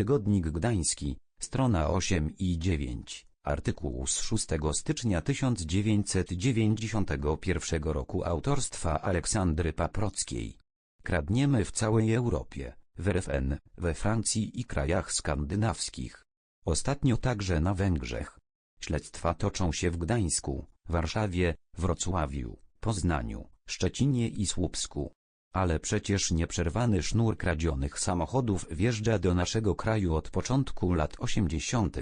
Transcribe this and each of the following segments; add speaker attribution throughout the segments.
Speaker 1: Tygodnik Gdański, strona 8 i 9, artykuł z 6 stycznia 1991 roku autorstwa Aleksandry Paprockiej. Kradniemy w całej Europie, w RFN, we Francji i krajach skandynawskich. Ostatnio także na Węgrzech. Śledztwa toczą się w Gdańsku, Warszawie, Wrocławiu, Poznaniu, Szczecinie i Słupsku. Ale przecież nieprzerwany sznur kradzionych samochodów wjeżdża do naszego kraju od początku lat 80.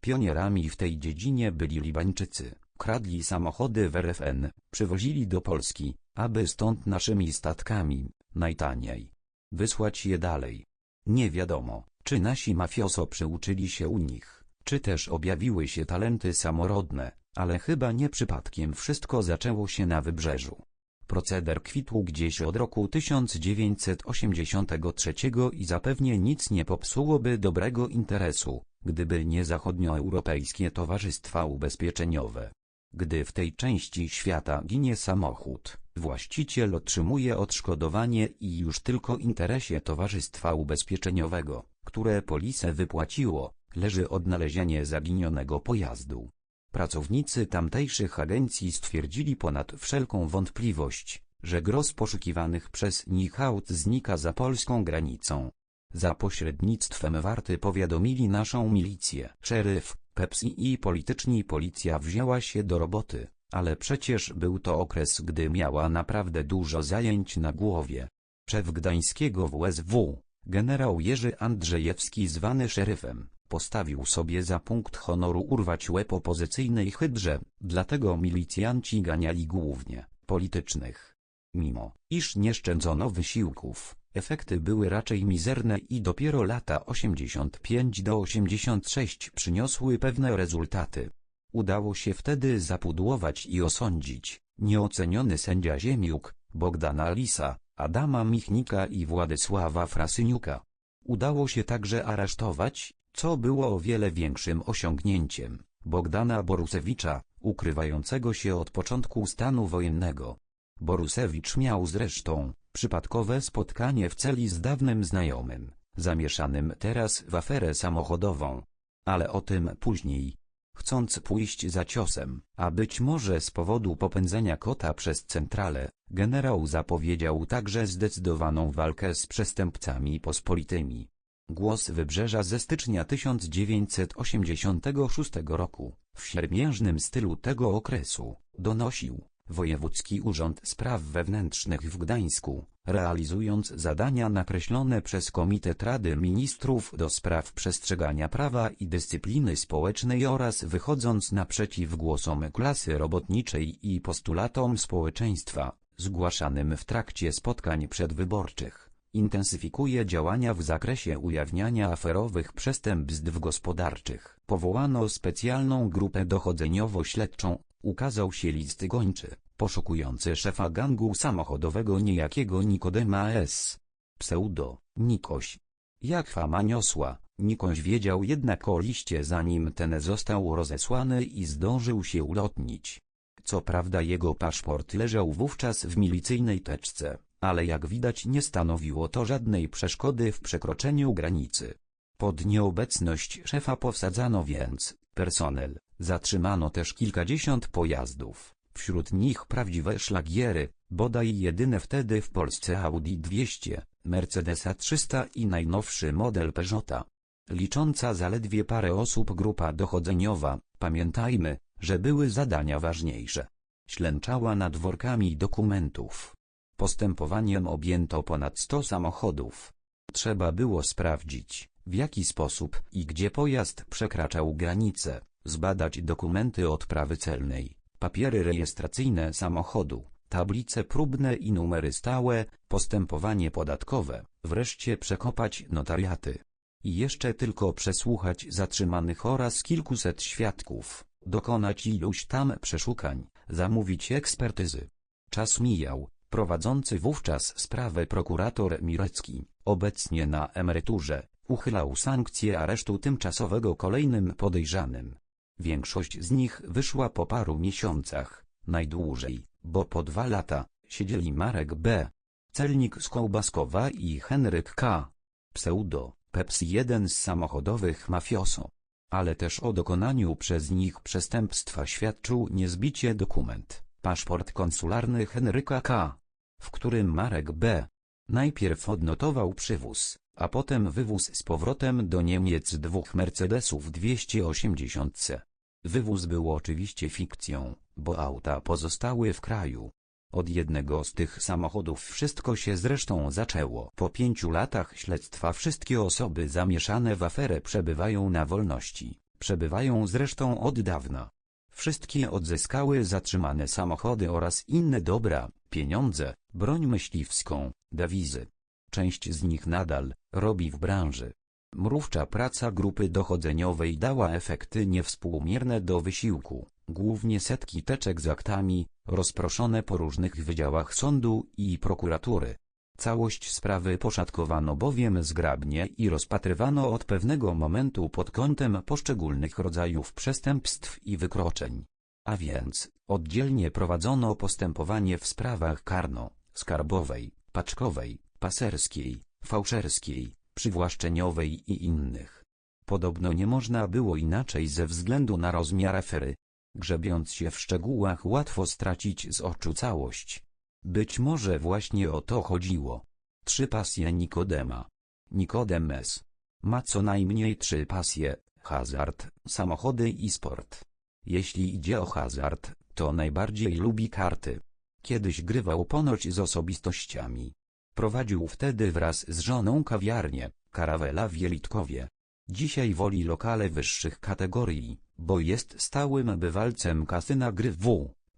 Speaker 1: Pionierami w tej dziedzinie byli Libańczycy. Kradli samochody w RFN, przywozili do Polski, aby stąd naszymi statkami, najtaniej, wysłać je dalej. Nie wiadomo, czy nasi mafioso przyuczyli się u nich, czy też objawiły się talenty samorodne, ale chyba nie przypadkiem wszystko zaczęło się na wybrzeżu. Proceder kwitł gdzieś od roku 1983 i zapewnie nic nie popsułoby dobrego interesu, gdyby nie zachodnioeuropejskie towarzystwa ubezpieczeniowe. Gdy w tej części świata ginie samochód, właściciel otrzymuje odszkodowanie i już tylko interesie towarzystwa ubezpieczeniowego, które polisę wypłaciło, leży odnalezienie zaginionego pojazdu. Pracownicy tamtejszych agencji stwierdzili ponad wszelką wątpliwość, że gros poszukiwanych przez nich aut znika za polską granicą. Za pośrednictwem warty powiadomili naszą milicję. Szeryf, Pepsi i polityczni policja wzięła się do roboty, ale przecież był to okres gdy miała naprawdę dużo zajęć na głowie. Szef gdańskiego WSW, generał Jerzy Andrzejewski zwany szeryfem, postawił sobie za punkt honoru urwać łeb opozycyjnej hydrze, dlatego milicjanci ganiali głównie politycznych. Mimo, iż nie szczędzono wysiłków, efekty były raczej mizerne i dopiero lata 85 do 86 przyniosły pewne rezultaty. Udało się wtedy zapudłować i osądzić nieoceniony sędzia Ziemiuk, Bogdana Lisa, Adama Michnika i Władysława Frasyniuka. Udało się także aresztować, co było o wiele większym osiągnięciem, Bogdana Borusewicza, ukrywającego się od początku stanu wojennego. Borusewicz miał zresztą przypadkowe spotkanie w celi z dawnym znajomym, zamieszanym teraz w aferę samochodową. Ale o tym później. Chcąc pójść za ciosem, a być może z powodu popędzenia kota przez centralę, generał zapowiedział także zdecydowaną walkę z przestępcami pospolitymi. Głos Wybrzeża ze stycznia 1986 roku, w siermiężnym stylu tego okresu, donosił Wojewódzki Urząd Spraw Wewnętrznych w Gdańsku, realizując zadania nakreślone przez Komitet Rady Ministrów do spraw przestrzegania prawa i dyscypliny społecznej oraz wychodząc naprzeciw głosom klasy robotniczej i postulatom społeczeństwa, zgłaszanym w trakcie spotkań przedwyborczych intensyfikuje działania w zakresie ujawniania aferowych przestępstw gospodarczych. Powołano specjalną grupę dochodzeniowo-śledczą, ukazał się list gończy, poszukujący szefa gangu samochodowego niejakiego Nikodema S. Pseudo, Nikoś. Jak fama niosła, Nikoś wiedział jednak o liście zanim ten został rozesłany i zdążył się ulotnić. Co prawda jego paszport leżał wówczas w milicyjnej teczce, ale jak widać nie stanowiło to żadnej przeszkody w przekroczeniu granicy. Pod nieobecność szefa powsadzano więc personel, zatrzymano też kilkadziesiąt pojazdów, wśród nich prawdziwe szlagiery, bodaj jedyne wtedy w Polsce Audi 200, Mercedesa 300 i najnowszy model Peugeota. Licząca zaledwie parę osób grupa dochodzeniowa, pamiętajmy, że były zadania ważniejsze. Ślęczała nad workami dokumentów. Postępowaniem objęto ponad 100 samochodów. Trzeba było sprawdzić, w jaki sposób i gdzie pojazd przekraczał granice, zbadać dokumenty odprawy celnej, papiery rejestracyjne samochodu, tablice próbne i numery stałe, postępowanie podatkowe, wreszcie przekopać notariaty. I jeszcze tylko przesłuchać zatrzymanych oraz kilkuset świadków, dokonać iluś tam przeszukań, zamówić ekspertyzy. Czas mijał, Prowadzący wówczas sprawę prokurator Mirecki, obecnie na emeryturze, uchylał sankcję aresztu tymczasowego kolejnym podejrzanym. Większość z nich wyszła po paru miesiącach, najdłużej, bo po dwa lata, siedzieli Marek B., celnik z Kołbaskowa i Henryk K., pseudo, Pepsi jeden z samochodowych mafioso. Ale też o dokonaniu przez nich przestępstwa świadczył niezbicie dokument, paszport konsularny Henryka K., w którym Marek B. najpierw odnotował przywóz, a potem wywóz z powrotem do Niemiec dwóch Mercedesów 280C. Wywóz był oczywiście fikcją, bo auta pozostały w kraju. Od jednego z tych samochodów wszystko się zresztą zaczęło. Po pięciu latach śledztwa wszystkie osoby zamieszane w aferę przebywają na wolności. Przebywają zresztą od dawna. Wszystkie odzyskały zatrzymane samochody oraz inne dobra, pieniądze, broń myśliwską, dawizy. Część z nich nadal robi w branży. Mrówcza praca grupy dochodzeniowej dała efekty niewspółmierne do wysiłku, głównie setki teczek z aktami, rozproszone po różnych wydziałach sądu i prokuratury. Całość sprawy poszatkowano bowiem zgrabnie i rozpatrywano od pewnego momentu pod kątem poszczególnych rodzajów przestępstw i wykroczeń. A więc, oddzielnie prowadzono postępowanie w sprawach karno, skarbowej, paczkowej, paserskiej, fałszerskiej, przywłaszczeniowej i innych. Podobno nie można było inaczej ze względu na rozmiar afery. Grzebiąc się w szczegółach łatwo stracić z oczu całość. Być może właśnie o to chodziło. Trzy pasje Nikodema. Nikodem S. Ma co najmniej trzy pasje, hazard, samochody i sport. Jeśli idzie o hazard, to najbardziej lubi karty. Kiedyś grywał ponoć z osobistościami. Prowadził wtedy wraz z żoną kawiarnię, karawela w Jelitkowie. Dzisiaj woli lokale wyższych kategorii, bo jest stałym bywalcem kasyna gry w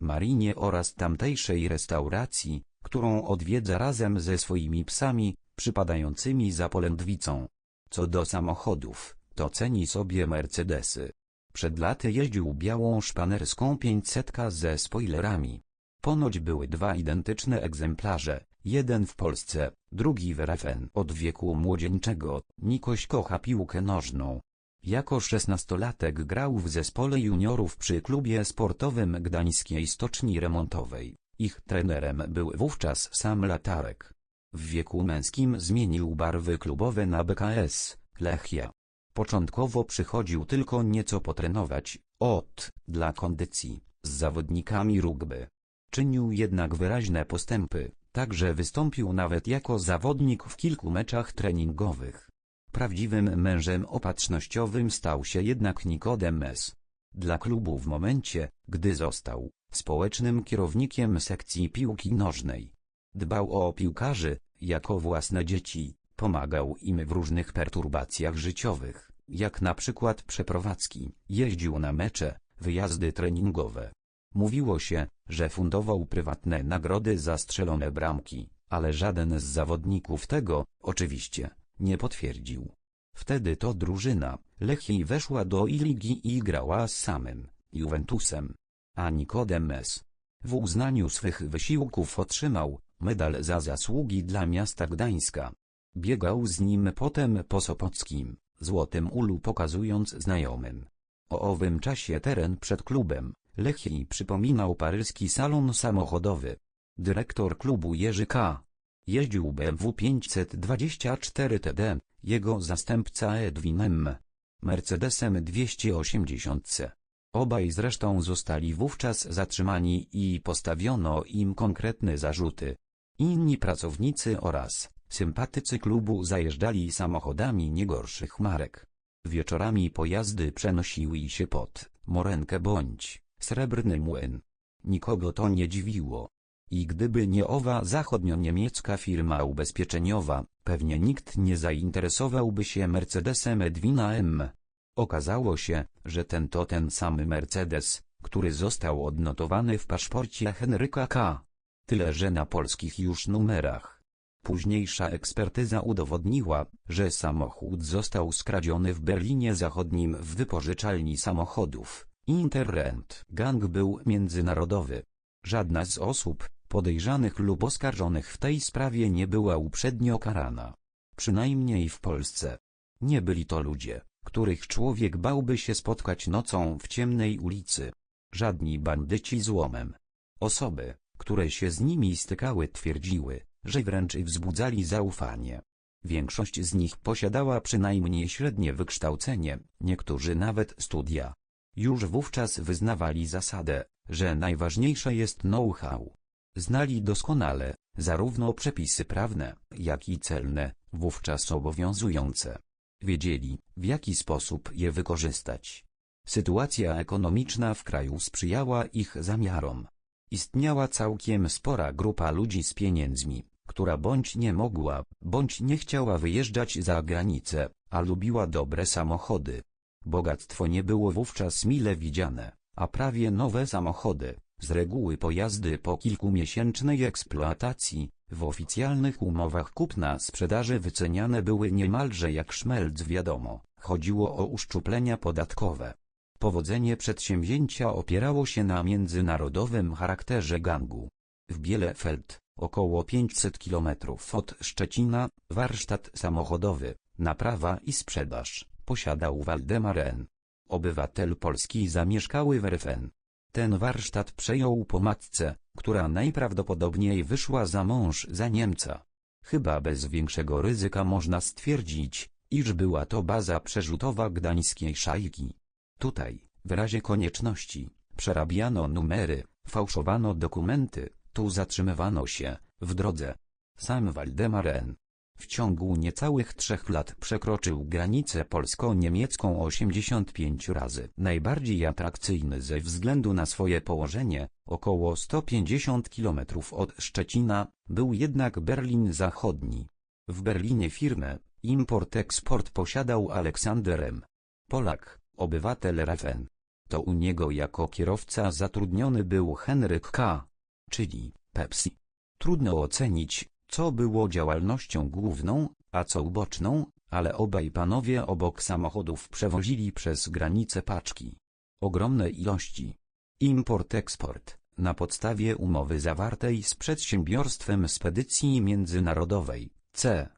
Speaker 1: Marinie oraz tamtejszej restauracji, którą odwiedza razem ze swoimi psami, przypadającymi za polędwicą. Co do samochodów, to ceni sobie Mercedesy. Przed laty jeździł białą szpanerską 500 ze spoilerami. Ponoć były dwa identyczne egzemplarze, jeden w Polsce, drugi w RFN. Od wieku młodzieńczego, Nikoś kocha piłkę nożną. Jako szesnastolatek grał w zespole juniorów przy klubie sportowym Gdańskiej Stoczni Remontowej. Ich trenerem był wówczas sam Latarek. W wieku męskim zmienił barwy klubowe na BKS, Lechia. Początkowo przychodził tylko nieco potrenować, od, dla kondycji, z zawodnikami rugby. Czynił jednak wyraźne postępy, także wystąpił nawet jako zawodnik w kilku meczach treningowych. Prawdziwym mężem opatrznościowym stał się jednak Nikodem S. Dla klubu w momencie, gdy został społecznym kierownikiem sekcji piłki nożnej. Dbał o piłkarzy, jako własne dzieci, pomagał im w różnych perturbacjach życiowych, jak na przykład przeprowadzki, jeździł na mecze, wyjazdy treningowe. Mówiło się, że fundował prywatne nagrody za strzelone bramki, ale żaden z zawodników tego, oczywiście, nie potwierdził. Wtedy to drużyna, Lechii weszła do I-ligi i grała z samym Juventusem. A Nikodem S. W uznaniu swych wysiłków otrzymał medal za zasługi dla miasta Gdańska. Biegał z nim potem po Sopockim, Złotym Ulu pokazując znajomym. O owym czasie teren przed klubem, Lechii przypominał paryski salon samochodowy. Dyrektor klubu Jerzy K. Jeździł BMW 524 TD, jego zastępca Edwin M. Mercedesem 280C. Obaj zresztą zostali wówczas zatrzymani i postawiono im konkretne zarzuty. Inni pracownicy oraz sympatycy klubu zajeżdżali samochodami niegorszych marek. Wieczorami pojazdy przenosiły się pod Morenkę bądź Srebrny Młyn. Nikogo to nie dziwiło. I gdyby nie owa zachodnio-niemiecka firma ubezpieczeniowa, pewnie nikt nie zainteresowałby się Mercedesem Edwina M. Okazało się, że ten to ten sam Mercedes, który został odnotowany w paszporcie Henryka K. Tyle że na polskich już numerach. Późniejsza ekspertyza udowodniła, że samochód został skradziony w Berlinie Zachodnim w wypożyczalni samochodów. Interrent gang był międzynarodowy. Żadna z osób, podejrzanych lub oskarżonych w tej sprawie nie była uprzednio karana. Przynajmniej w Polsce. Nie byli to ludzie, których człowiek bałby się spotkać nocą w ciemnej ulicy. Żadni bandyci złomem. Osoby, które się z nimi stykały twierdziły, że wręcz wzbudzali zaufanie. Większość z nich posiadała przynajmniej średnie wykształcenie, niektórzy nawet studia. Już wówczas wyznawali zasadę, że najważniejsze jest know-how. Znali doskonale, zarówno przepisy prawne, jak i celne, wówczas obowiązujące. Wiedzieli, w jaki sposób je wykorzystać. Sytuacja ekonomiczna w kraju sprzyjała ich zamiarom. Istniała całkiem spora grupa ludzi z pieniędzmi, która bądź nie mogła, bądź nie chciała wyjeżdżać za granicę, a lubiła dobre samochody. Bogactwo nie było wówczas mile widziane, a prawie nowe samochody, z reguły pojazdy po kilkumiesięcznej eksploatacji, w oficjalnych umowach kupna-sprzedaży wyceniane były niemalże jak szmelc wiadomo, chodziło o uszczuplenia podatkowe. Powodzenie przedsięwzięcia opierało się na międzynarodowym charakterze gangu. W Bielefeld, około 500 km od Szczecina, warsztat samochodowy, naprawa i sprzedaż, posiadał Waldemar N. Obywatel Polski zamieszkały w RFN. Ten warsztat przejął po matce, która najprawdopodobniej wyszła za mąż za Niemca. Chyba bez większego ryzyka można stwierdzić, iż była to baza przerzutowa gdańskiej szajki. Tutaj, w razie konieczności, przerabiano numery, fałszowano dokumenty, tu zatrzymywano się, w drodze. Sam Waldemar N. W ciągu niecałych trzech lat przekroczył granicę polsko-niemiecką 85 razy. Najbardziej atrakcyjny ze względu na swoje położenie, około 150 km od Szczecina, był jednak Berlin Zachodni. W Berlinie firmę, import-eksport posiadał Aleksander M. Polak, obywatel RFN. To u niego jako kierowca zatrudniony był Henryk K., czyli Pepsi. Trudno ocenić, co było działalnością główną, a co uboczną, ale obaj panowie obok samochodów przewozili przez granicę paczki. Ogromne ilości. Import-eksport, na podstawie umowy zawartej z przedsiębiorstwem spedycji międzynarodowej, C.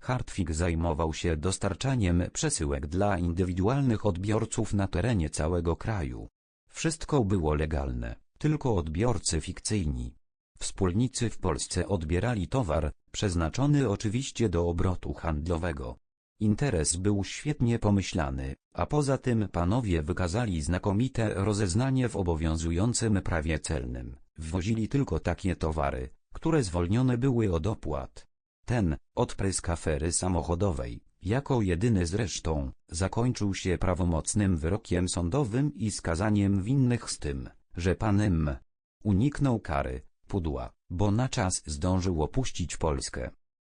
Speaker 1: Hartwig zajmował się dostarczaniem przesyłek dla indywidualnych odbiorców na terenie całego kraju. Wszystko było legalne, tylko odbiorcy fikcyjni. Wspólnicy w Polsce odbierali towar, przeznaczony oczywiście do obrotu handlowego. Interes był świetnie pomyślany, a poza tym panowie wykazali znakomite rozeznanie w obowiązującym prawie celnym. Wwozili tylko takie towary, które zwolnione były od opłat. Ten, odprysk afery samochodowej, jako jedyny zresztą, zakończył się prawomocnym wyrokiem sądowym i skazaniem winnych z tym, że pan M. uniknął kary, pudła, bo na czas zdążył opuścić Polskę.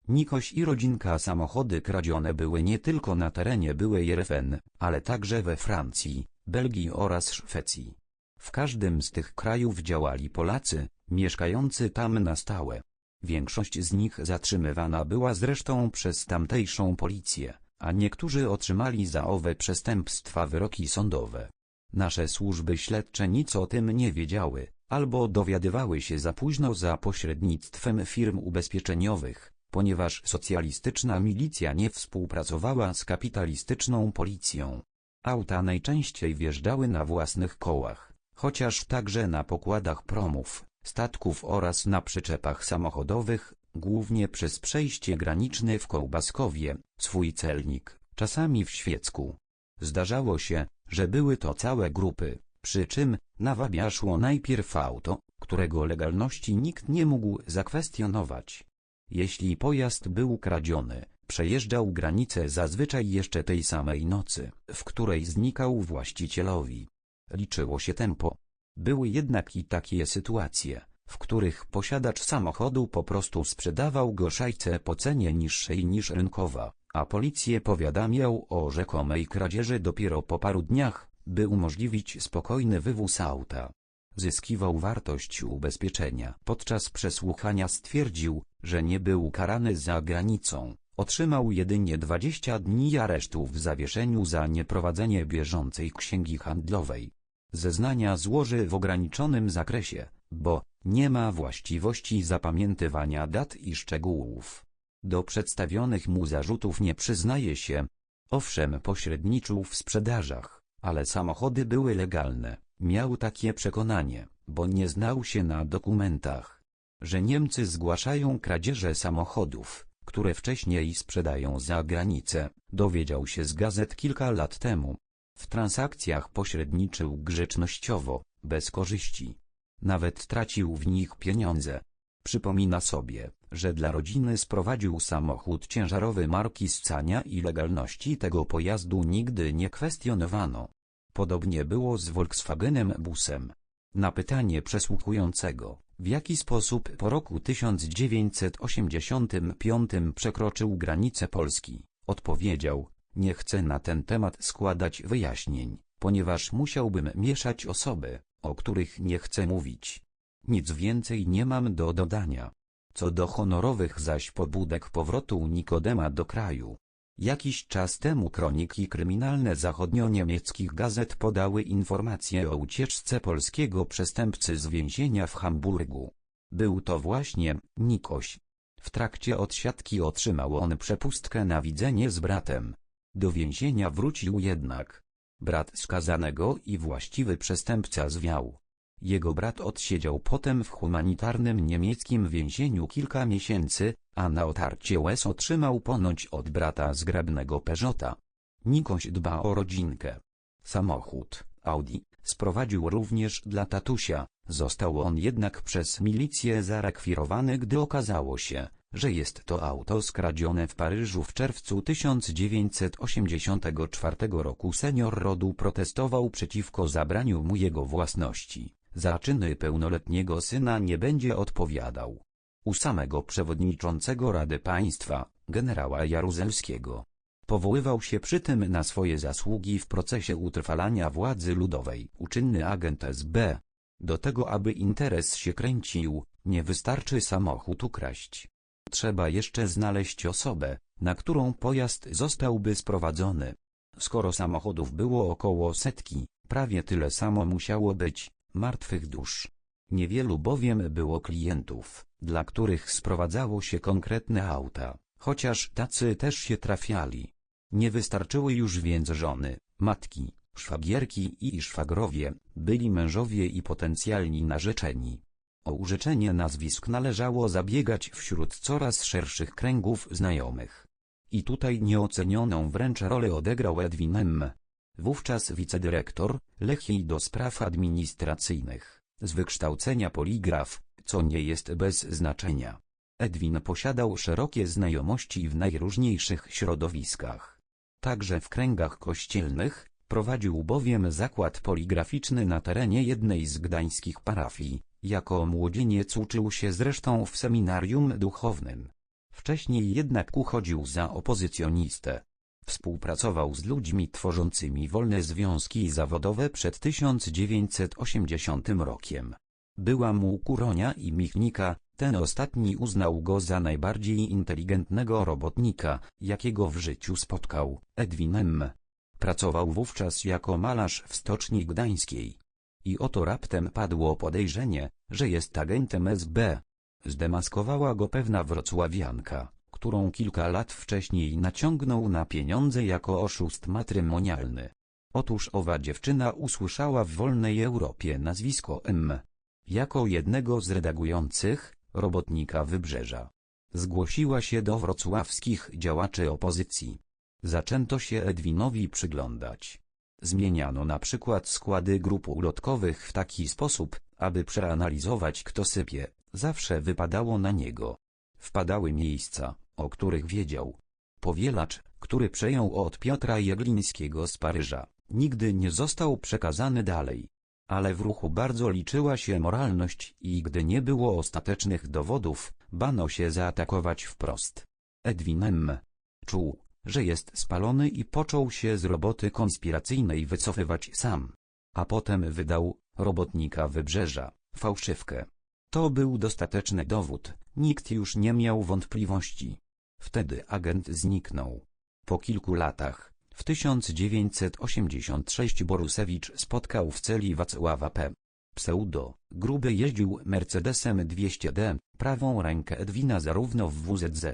Speaker 1: Nikoś i rodzinka samochody kradzione były nie tylko na terenie byłej RFN, ale także we Francji, Belgii oraz Szwecji. W każdym z tych krajów działali Polacy, mieszkający tam na stałe. Większość z nich zatrzymywana była zresztą przez tamtejszą policję, a niektórzy otrzymali za owe przestępstwa wyroki sądowe. Nasze służby śledcze nic o tym nie wiedziały, albo dowiadywały się za późno za pośrednictwem firm ubezpieczeniowych, ponieważ socjalistyczna milicja nie współpracowała z kapitalistyczną policją. Auta najczęściej wjeżdżały na własnych kołach, chociaż także na pokładach promów, statków oraz na przyczepach samochodowych, głównie przez przejście graniczne w Kołbaskowie, swój celnik, czasami w Świecku. Zdarzało się, że były to całe grupy, przy czym na wabia szło najpierw auto, którego legalności nikt nie mógł zakwestionować. Jeśli pojazd był kradziony, przejeżdżał granicę zazwyczaj jeszcze tej samej nocy, w której znikał właścicielowi. Liczyło się tempo. Były jednak i takie sytuacje, w których posiadacz samochodu po prostu sprzedawał go szajce po cenie niższej niż rynkowa, a policję powiadamiał o rzekomej kradzieży dopiero po paru dniach, by umożliwić spokojny wywóz auta. Zyskiwał wartość ubezpieczenia. Podczas przesłuchania stwierdził, że nie był karany za granicą. Otrzymał jedynie 20 dni aresztu w zawieszeniu za nieprowadzenie bieżącej księgi handlowej. Zeznania złoży w ograniczonym zakresie, bo nie ma właściwości zapamiętywania dat i szczegółów. Do przedstawionych mu zarzutów nie przyznaje się. Owszem pośredniczył w sprzedażach, ale samochody były legalne. Miał takie przekonanie, bo nie znał się na dokumentach, że Niemcy zgłaszają kradzieże samochodów, które wcześniej sprzedają za granicę, dowiedział się z gazet kilka lat temu. W transakcjach pośredniczył grzecznościowo, bez korzyści. Nawet tracił w nich pieniądze. Przypomina sobie, że dla rodziny sprowadził samochód ciężarowy marki Scania i legalności tego pojazdu nigdy nie kwestionowano. Podobnie było z Volkswagenem Busem. Na pytanie przesłuchującego, w jaki sposób po roku 1985 przekroczył granice Polski, odpowiedział, nie chcę na ten temat składać wyjaśnień, ponieważ musiałbym mieszać osoby, o których nie chcę mówić. Nic więcej nie mam do dodania. Co do honorowych zaś pobudek powrotu Nikodema do kraju. Jakiś czas temu kroniki kryminalne zachodnio-niemieckich gazet podały informacje o ucieczce polskiego przestępcy z więzienia w Hamburgu. Był to właśnie Nikoś. W trakcie odsiadki otrzymał on przepustkę na widzenie z bratem. Do więzienia wrócił jednak. Brat skazanego i właściwy przestępca zwiał. Jego brat odsiedział potem w humanitarnym niemieckim więzieniu kilka miesięcy, a na otarcie łez otrzymał ponoć od brata zgrabnego Peugeota. Nikoś dba o rodzinkę. Samochód, Audi, sprowadził również dla tatusia, został on jednak przez milicję zarekwirowany gdy okazało się, że jest to auto skradzione w Paryżu w czerwcu 1984 roku senior rodu protestował przeciwko zabraniu mu jego własności. Za czyny pełnoletniego syna nie będzie odpowiadał. U samego przewodniczącego Rady Państwa, generała Jaruzelskiego. Powoływał się przy tym na swoje zasługi w procesie utrwalania władzy ludowej. Uczynny agent SB. Do tego aby interes się kręcił, nie wystarczy samochód ukraść. Trzeba jeszcze znaleźć osobę, na którą pojazd zostałby sprowadzony. Skoro samochodów było około setki, prawie tyle samo musiało być martwych dusz. Niewielu bowiem było klientów, dla których sprowadzało się konkretne auta, chociaż tacy też się trafiali. Nie wystarczyły już więc żony, matki, szwagierki i szwagrowie, byli mężowie i potencjalni narzeczeni. O użyczenie nazwisk należało zabiegać wśród coraz szerszych kręgów znajomych. I tutaj nieocenioną wręcz rolę odegrał Edwin M. Wówczas wicedyrektor, Lechii do spraw administracyjnych, z wykształcenia poligraf, co nie jest bez znaczenia. Edwin posiadał szerokie znajomości w najróżniejszych środowiskach. Także w kręgach kościelnych, prowadził bowiem zakład poligraficzny na terenie jednej z gdańskich parafii, jako młodzieniec uczył się zresztą w seminarium duchownym. Wcześniej jednak uchodził za opozycjonistę. Współpracował z ludźmi tworzącymi wolne związki zawodowe przed 1980 rokiem. Była mu Kuronia i Michnika, ten ostatni uznał go za najbardziej inteligentnego robotnika, jakiego w życiu spotkał, Edwin M. Pracował wówczas jako malarz w Stoczni Gdańskiej. I oto raptem padło podejrzenie, że jest agentem SB. Zdemaskowała go pewna wrocławianka, którą kilka lat wcześniej naciągnął na pieniądze jako oszust matrymonialny. Otóż owa dziewczyna usłyszała w wolnej Europie nazwisko M. Jako jednego z redagujących, robotnika Wybrzeża. Zgłosiła się do wrocławskich działaczy opozycji. Zaczęto się Edwinowi przyglądać. Zmieniano na przykład składy grup ulotkowych w taki sposób, aby przeanalizować kto sypie, zawsze wypadało na niego. Wpadały miejsca, o których wiedział. Powielacz, który przejął od Piotra Jeglińskiego z Paryża, nigdy nie został przekazany dalej. Ale w ruchu bardzo liczyła się moralność i gdy nie było ostatecznych dowodów, bano się zaatakować wprost. Edwin M. Czuł, że jest spalony i począł się z roboty konspiracyjnej wycofywać sam. A potem wydał, robotnika wybrzeża, fałszywkę. To był dostateczny dowód, nikt już nie miał wątpliwości. Wtedy agent zniknął. Po kilku latach, w 1986 Borusewicz spotkał w celi Wacława P. Pseudo, gruby jeździł Mercedesem 200D, prawą rękę Edwina zarówno w WZZ,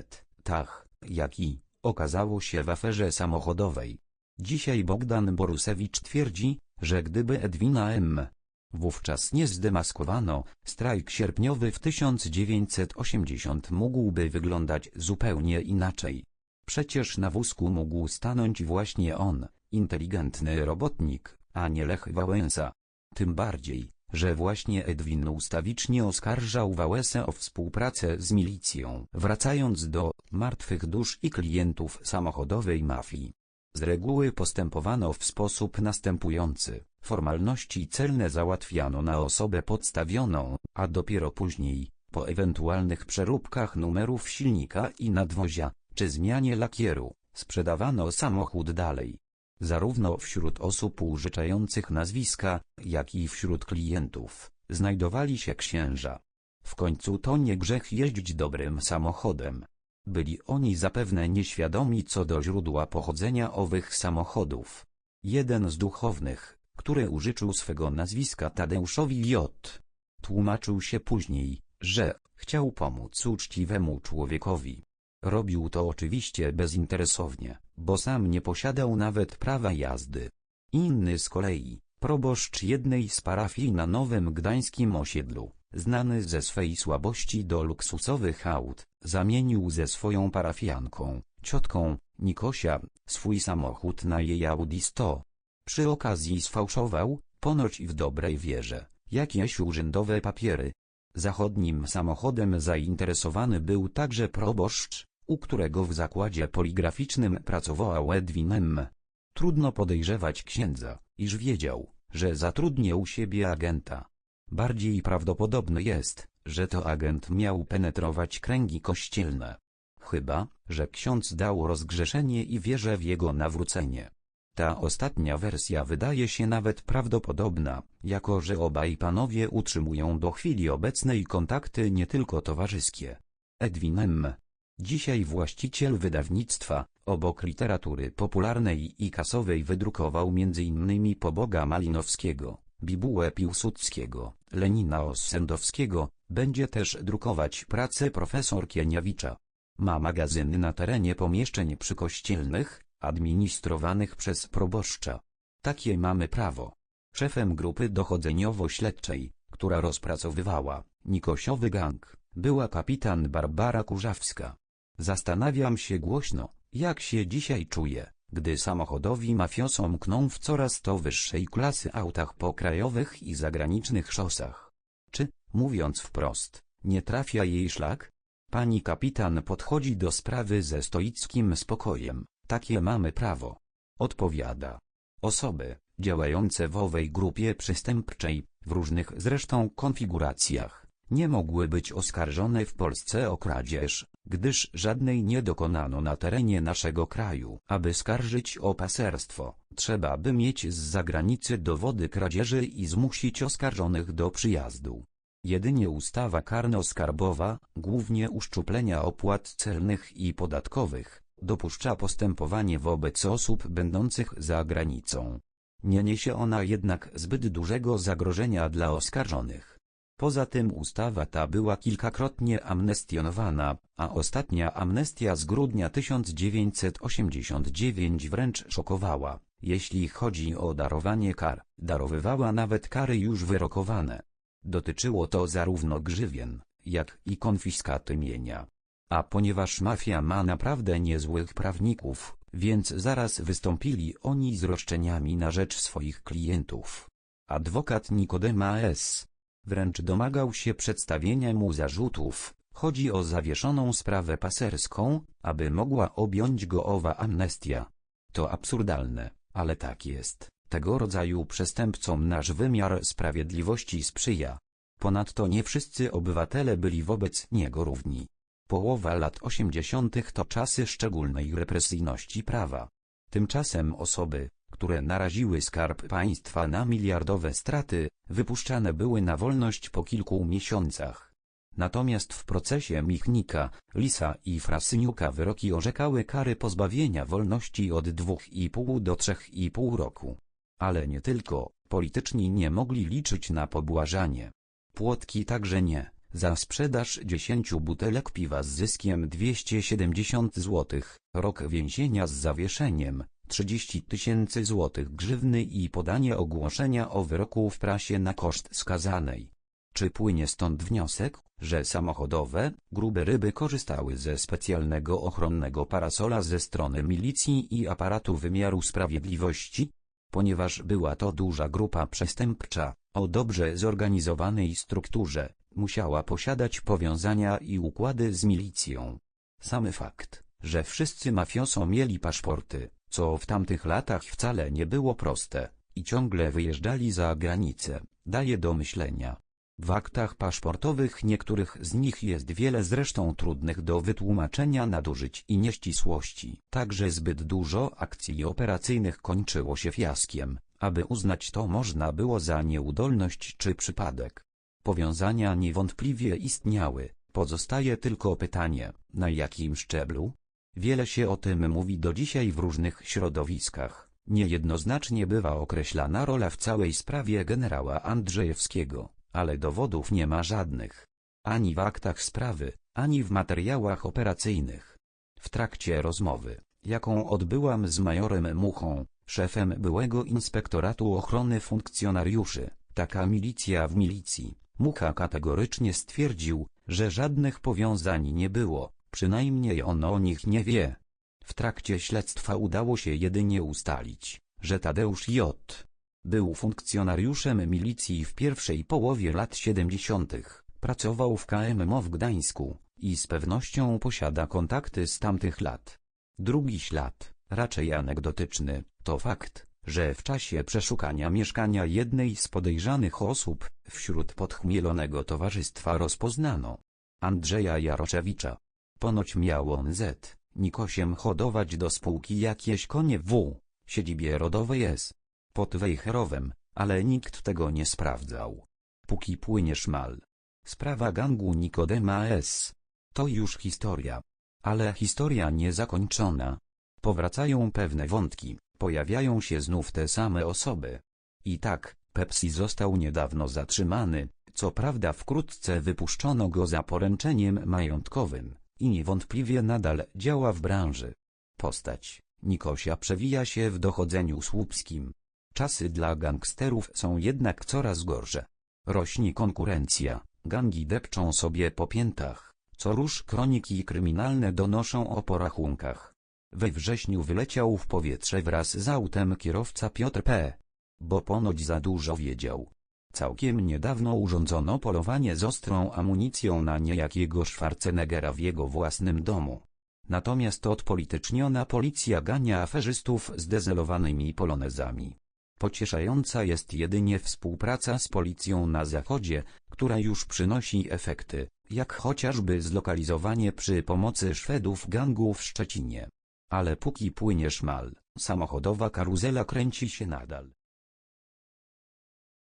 Speaker 1: TAH, jak i, okazało się w aferze samochodowej. Dzisiaj Bogdan Borusewicz twierdzi, że gdyby Edwina M. Wówczas nie zdemaskowano, strajk sierpniowy w 1980 mógłby wyglądać zupełnie inaczej. Przecież na wózku mógł stanąć właśnie on, inteligentny robotnik, a nie Lech Wałęsa. Tym bardziej, że właśnie Edwin ustawicznie oskarżał Wałęsę o współpracę z milicją. Wracając do martwych dusz i klientów samochodowej mafii. Z reguły postępowano w sposób następujący. Formalności celne załatwiano na osobę podstawioną, a dopiero później, po ewentualnych przeróbkach numerów silnika i nadwozia, czy zmianie lakieru, sprzedawano samochód dalej. Zarówno wśród osób użyczających nazwiska, jak i wśród klientów, znajdowali się księża. W końcu to nie grzech jeździć dobrym samochodem. Byli oni zapewne nieświadomi co do źródła pochodzenia owych samochodów. Jeden z duchownych, który użyczył swego nazwiska Tadeuszowi J. Tłumaczył się później, że chciał pomóc uczciwemu człowiekowi. Robił to oczywiście bezinteresownie, bo sam nie posiadał nawet prawa jazdy. Inny z kolei, proboszcz jednej z parafii na Nowym Gdańskim osiedlu, znany ze swej słabości do luksusowych aut, zamienił ze swoją parafianką, ciotką, Nikosia, swój samochód na jej Audi 100. Przy okazji sfałszował, ponoć i w dobrej wierze, jakieś urzędowe papiery. Zachodnim samochodem zainteresowany był także proboszcz, u którego w zakładzie poligraficznym pracował Edwin M. Trudno podejrzewać księdza, iż wiedział, że zatrudnię u siebie agenta. Bardziej prawdopodobne jest, że to agent miał penetrować kręgi kościelne. Chyba, że ksiądz dał rozgrzeszenie i wierzę w jego nawrócenie. Ta ostatnia wersja wydaje się nawet prawdopodobna, jako że obaj panowie utrzymują do chwili obecnej kontakty nie tylko towarzyskie. Edwin M. Dzisiaj właściciel wydawnictwa, obok literatury popularnej i kasowej wydrukował m.in. Poboga Malinowskiego, Bibułę Piłsudskiego, Lenina Ossendowskiego, będzie też drukować pracę profesor Kieniawicza. Ma magazyny na terenie pomieszczeń przykościelnych, administrowanych przez proboszcza. Takie mamy prawo. Szefem grupy dochodzeniowo-śledczej, która rozpracowywała Nikosiowy gang, była kapitan Barbara Kurzawska. Zastanawiam się głośno, jak się dzisiaj czuję, gdy samochodowi mafiosom kną w coraz to wyższej klasy autach po krajowych i zagranicznych szosach. Czy, mówiąc wprost, nie trafia jej szlak? Pani kapitan podchodzi do sprawy ze stoickim spokojem. Takie mamy prawo. Odpowiada. Osoby, działające w owej grupie przestępczej, w różnych zresztą konfiguracjach, nie mogły być oskarżone w Polsce o kradzież, gdyż żadnej nie dokonano na terenie naszego kraju. Aby skarżyć o paserstwo, trzeba by mieć z zagranicy dowody kradzieży i zmusić oskarżonych do przyjazdu. Jedynie ustawa karno-skarbowa, głównie uszczuplenia opłat celnych i podatkowych, dopuszcza postępowanie wobec osób będących za granicą. Nie niesie ona jednak zbyt dużego zagrożenia dla oskarżonych. Poza tym ustawa ta była kilkakrotnie amnestionowana, a ostatnia amnestia z grudnia 1989 wręcz szokowała, jeśli chodzi o darowanie kar, darowywała nawet kary już wyrokowane. Dotyczyło to zarówno grzywien, jak i konfiskaty mienia. A ponieważ mafia ma naprawdę niezłych prawników, więc zaraz wystąpili oni z roszczeniami na rzecz swoich klientów. Adwokat Nikodema S. wręcz domagał się przedstawienia mu zarzutów, chodzi o zawieszoną sprawę paserską, aby mogła objąć go owa amnestia. To absurdalne, ale tak jest. Tego rodzaju przestępcom nasz wymiar sprawiedliwości sprzyja. Ponadto nie wszyscy obywatele byli wobec niego równi. Połowa lat 80. to czasy szczególnej represyjności prawa. Tymczasem osoby, które naraziły skarb państwa na miliardowe straty, wypuszczane były na wolność po kilku miesiącach. Natomiast w procesie Michnika, Lisa i Frasyniuka wyroki orzekały kary pozbawienia wolności od 2,5 do 3,5 roku. Ale nie tylko, polityczni nie mogli liczyć na pobłażanie. Płotki także nie. Za sprzedaż 10 butelek piwa z zyskiem 270 zł, rok więzienia z zawieszeniem, 30 tysięcy złotych grzywny i podanie ogłoszenia o wyroku w prasie na koszt skazanej. Czy płynie stąd wniosek, że samochodowe, grube ryby korzystały ze specjalnego ochronnego parasola ze strony milicji i aparatu wymiaru sprawiedliwości? Ponieważ była to duża grupa przestępcza, o dobrze zorganizowanej strukturze, musiała posiadać powiązania i układy z milicją. Samy fakt, że wszyscy mafioso mieli paszporty, co w tamtych latach wcale nie było proste, i ciągle wyjeżdżali za granicę, daje do myślenia. W aktach paszportowych niektórych z nich jest wiele zresztą trudnych do wytłumaczenia nadużyć i nieścisłości. Także zbyt dużo akcji operacyjnych kończyło się fiaskiem, aby uznać to można było za nieudolność czy przypadek. Powiązania niewątpliwie istniały, pozostaje tylko pytanie, na jakim szczeblu? Wiele się o tym mówi do dzisiaj w różnych środowiskach. Niejednoznacznie bywa określana rola w całej sprawie generała Andrzejewskiego, ale dowodów nie ma żadnych. Ani w aktach sprawy, ani w materiałach operacyjnych. W trakcie rozmowy, jaką odbyłam z majorem Muchą, szefem byłego Inspektoratu Ochrony Funkcjonariuszy, taka milicja w milicji, Mucha kategorycznie stwierdził, że żadnych powiązań nie było, przynajmniej on o nich nie wie. W trakcie śledztwa udało się jedynie ustalić, że Tadeusz J. był funkcjonariuszem milicji w pierwszej połowie lat 70., pracował w KMMO w Gdańsku i z pewnością posiada kontakty z tamtych lat. Drugi ślad, raczej anegdotyczny, to fakt, że w czasie przeszukania mieszkania jednej z podejrzanych osób, wśród podchmielonego towarzystwa rozpoznano Andrzeja Jaroszewicza. Ponoć miał on z Nikosiem hodować do spółki jakieś konie w siedzibie rodowej S. Pod Wejherowem, ale nikt tego nie sprawdzał. Póki płynie szmal. Sprawa gangu Nikodema S. To już historia. Ale historia niezakończona. Powracają pewne wątki, pojawiają się znów te same osoby. I tak, Pepsi został niedawno zatrzymany, co prawda wkrótce wypuszczono go za poręczeniem majątkowym, i niewątpliwie nadal działa w branży. Postać Nikosia przewija się w dochodzeniu słupskim. Czasy dla gangsterów są jednak coraz gorsze. Rośnie konkurencja, gangi depczą sobie po piętach, co rusz kroniki kryminalne donoszą o porachunkach. We wrześniu wyleciał w powietrze wraz z autem kierowca Piotr P. Bo ponoć za dużo wiedział. Całkiem niedawno urządzono polowanie z ostrą amunicją na niejakiego Schwarzeneggera w jego własnym domu. Natomiast odpolityczniona policja gania aferzystów z dezelowanymi polonezami. Pocieszająca jest jedynie współpraca z policją na zachodzie, która już przynosi efekty, jak chociażby zlokalizowanie przy pomocy Szwedów gangu w Szczecinie. Ale póki płynie szmal, samochodowa karuzela kręci się nadal.